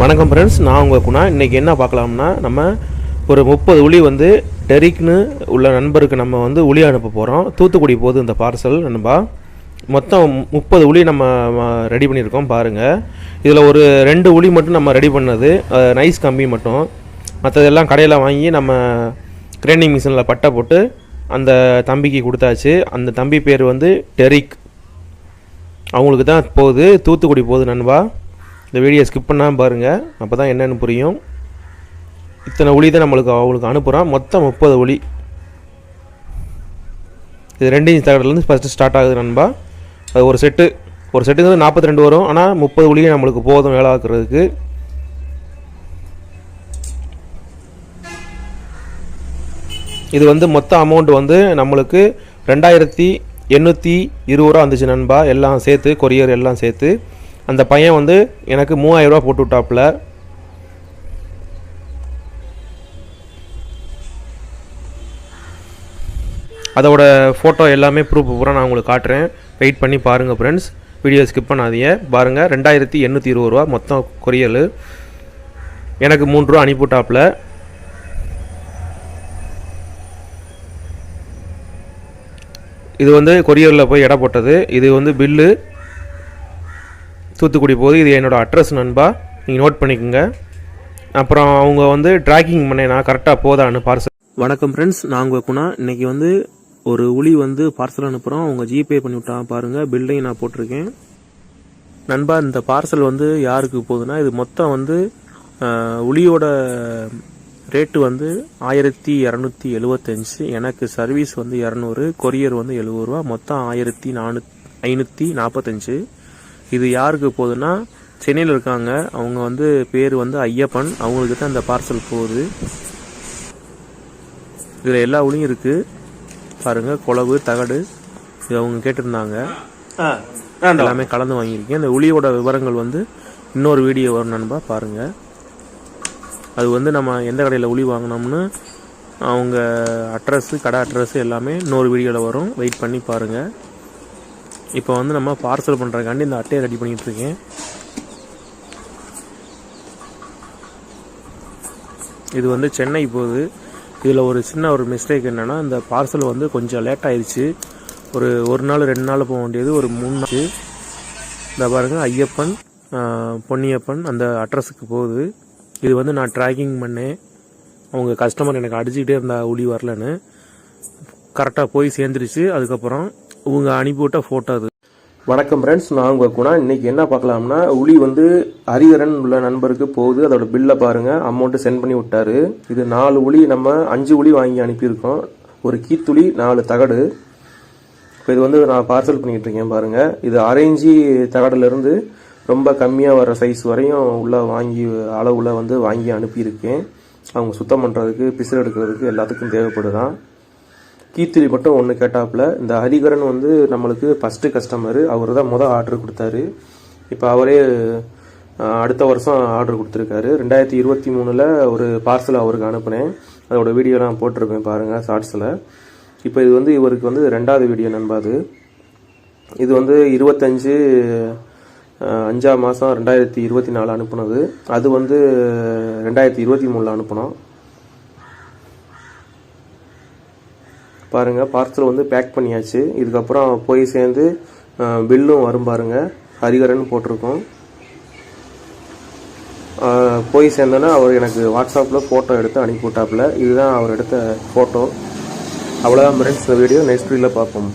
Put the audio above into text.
வணக்கம் ஃப்ரெண்ட்ஸ் நான் உங்கள் குணா. இன்றைக்கி என்ன பார்க்கலாம்னா நம்ம ஒரு முப்பது உளி வந்து டெரிக்னு உள்ள நண்பருக்கு நம்ம வந்து உளி அனுப்ப போகிறோம் தூத்துக்குடி போகுது இந்த பார்சல் நண்பா. மொத்தம் முப்பது உளி நம்ம ரெடி பண்ணியிருக்கோம். பாருங்கள் இதில் ஒரு ரெண்டு உளி மட்டும் நம்ம ரெடி பண்ணது. நைஸ் கம்பி மட்டும். மற்றதெல்லாம் கடையில் வாங்கி நம்ம கிரைண்டிங் மிஷினில் பட்டை போட்டு அந்த தம்பிக்கு கொடுத்தாச்சு. அந்த தம்பி பேர் வந்து டெரிக். அவங்களுக்கு தான் போகுது. தூத்துக்குடி போகுது நண்பா. இந்த வீடியோ ஸ்கிப் பண்ணாமல் பாருங்கள் அப்போ தான் என்னென்னு புரியும். இத்தனை ஒளி தான் நம்மளுக்கு அவங்களுக்கு அனுப்புகிறோம் மொத்தம் முப்பது ஒளி இது ரெண்டு இன்ச் தகடுலேருந்து ஃபஸ்ட்டு ஸ்டார்ட் ஆகுது நண்பா. அது ஒரு செட்டு ஒரு செட்டுங்கிறது நாற்பத்தி ரெண்டு வரும். ஆனால் முப்பது ஒளியே நம்மளுக்கு போதும் வேலை ஆக்குறதுக்கு. இது வந்து மொத்த அமௌண்ட் வந்து நம்மளுக்கு ரெண்டாயிரத்தி எண்ணூற்றி இருபது ரூபா வந்துச்சு நண்பா. எல்லாம் சேர்த்து கொரியர் எல்லாம் சேர்த்து. அந்த பையன் வந்து எனக்கு மூவாயிரரூவா போட்டு விட்டாப்புல. அதோட ஃபோட்டோ எல்லாமே ப்ரூஃப் பூரா நான் உங்களுக்கு காட்டுறேன். வெயிட் பண்ணி பாருங்கள் ஃப்ரெண்ட்ஸ் வீடியோ ஸ்கிப் பண்ணாதீங்க. பாருங்கள் ரெண்டாயிரத்தி எண்ணூற்றி இருபது ரூபா மொத்தம் கொரியல். எனக்கு மூன்று ரூபா அனுப்பிவிட்டாப்புல இது வந்து கொரியரில் போய் எடை போட்டது. இது வந்து பில்லு தூத்துக்குடி போகுது இது என்னோடய அட்ரஸ் நண்பா. நீங்கள் நோட் பண்ணிக்கோங்க. அப்புறம் அவங்க வந்து ட்ராக்கிங் பண்ணேனா நான் கரெக்டாக போதான்னு பார்சல் வணக்கம் ஃப்ரெண்ட்ஸ் நான் உங்கள் குணா. இன்றைக்கி வந்து ஒரு உளி வந்து பார்சல் அனுப்புகிறோம் அவங்க ஜிபே பண்ணி பாருங்கள் பில்லையும் நான் போட்டிருக்கேன். நண்பா இந்த பார்சல் வந்து யாருக்கு போகுதுன்னா இது மொத்தம் வந்து உளியோட ரேட்டு வந்து ஆயிரத்தி இரநூத்தி எழுவத்தஞ்சு. எனக்கு சர்வீஸ் வந்து இரநூறு கொரியர் வந்து எழுபது ரூபா மொத்தம் ஆயிரத்தி நானூ ஐநூற்றி நாற்பத்தஞ்சு இது யாருக்கு போகுதுன்னா சென்னையில் இருக்காங்க. அவங்க வந்து பேர் வந்து ஐயப்பன். அவங்களுக்கு தான் இந்த பார்சல் போகுது. இதில் எல்லா உளியும் இருக்குது பாருங்க குழவு தகடு இது அவங்க கேட்டிருந்தாங்க. எல்லாமே கலந்து வாங்கியிருக்கேன். இந்த உளியோட விவரங்கள் வந்து இன்னொரு வீடியோ வரும் நண்பா. பாருங்க. அது வந்து நம்ம எந்த கடையில் உளி வாங்கினோம்னு அவங்க அட்ரஸ் கடை அட்ரஸ் எல்லாமே இன்னொரு வீடியோவில் வரும். வெயிட் பண்ணி பாருங்கள் இப்போ வந்து நம்ம பார்சல் பண்ணுறதுக்காண்டி இந்த அட்டையை ரெடி பண்ணிட்டு இருக்கேன். இது வந்து சென்னை போகுது. இதில் ஒரு சின்ன ஒரு மிஸ்டேக் என்னென்னா இந்த பார்சல் வந்து கொஞ்சம் லேட் ஆயிடுச்சு. ஒரு ஒரு நாள் ரெண்டு நாள் போக வேண்டியது ஒரு மூணு நாள் இந்த பாருங்கள் ஐயப்பன் பொன்னியப்பன் அந்த அட்ரஸுக்கு போகுது. இது வந்து நான் ட்ராக்கிங் பண்ணேன். அவங்க கஸ்டமர் எனக்கு அடிச்சுக்கிட்டே இருந்தா ஒளி வரலன்னு. கரெக்டாக போய் சேர்ந்துருச்சு. அதுக்கப்புறம் உங்கள் அனுப்பிவிட்ட ஃபோட்டோ அது. வணக்கம் ஃப்ரெண்ட்ஸ் நான் உங்கள் குணா. இன்றைக்கி என்ன பார்க்கலாம்னா உளி வந்து ஹரிகரன் உள்ள நண்பருக்கு போகுது. அதோட பில்லை பாருங்கள் அமௌண்ட்டு சென்ட் பண்ணி விட்டாரு. இது நாலு உளி நம்ம அஞ்சு உளி வாங்கி அனுப்பியிருக்கோம். ஒரு கீத்துளி நாலு தகடு. இப்போ இது வந்து நான் பார்சல் பண்ணிட்டு இருக்கேன் பாருங்கள் இது அரேஞ்சி தகடுலேருந்து ரொம்ப கம்மியாக வர சைஸ் வரையும் உள்ள வாங்கி அளவில் வந்து வாங்கி அனுப்பியிருக்கேன். அவங்க சுத்தம் பண்ணுறதுக்கு பிசில் எடுக்கிறதுக்கு எல்லாத்துக்கும் தேவைப்படுதான். கீத்திரி மட்டும் ஒன்று கேட்டாப்புல இந்த ஹரிகரன் வந்து நம்மளுக்கு ஃபஸ்ட்டு கஸ்டமரு அவர் தான் மொதல் ஆர்டர் கொடுத்தாரு. இப்போ அவரே அடுத்த வருஷம் ஆர்டர் கொடுத்துருக்காரு. ரெண்டாயிரத்தி இருபத்தி மூணில் ஒரு பார்சல் அவருக்கு அனுப்புனேன். அதோட வீடியோலாம் போட்டிருப்பேன் பாருங்கள் ஷார்ட்ஸில் இப்போ இது வந்து இவருக்கு வந்து ரெண்டாவது வீடியோ நண்பாது இது வந்து இருபத்தஞ்சு அஞ்சாம் மாதம் ரெண்டாயிரத்தி இருபத்தி நாலு அனுப்புனது. அது வந்து ரெண்டாயிரத்தி இருபத்தி மூணில் அனுப்பினோம். பாருங்கள் பார்சல் வந்து பேக் பண்ணியாச்சு. இதுக்கப்புறம் போய் சேர்ந்து பில்லும் வரும் பாருங்கள் ஹரிகரன் போட்டிருக்கோம். போய் சேர்ந்தோன்னா அவர் எனக்கு வாட்ஸ்அப்பில் ஃபோட்டோ எடுத்து அனுப்பி விட்டாப்புல இதுதான் அவர் எடுத்த ஃபோட்டோ அவ்வளோதான் ஃப்ரெண்ட்ஸ் இந்த வீடியோ நெக்ஸ்ட் வீடியோவில் பார்ப்போம்.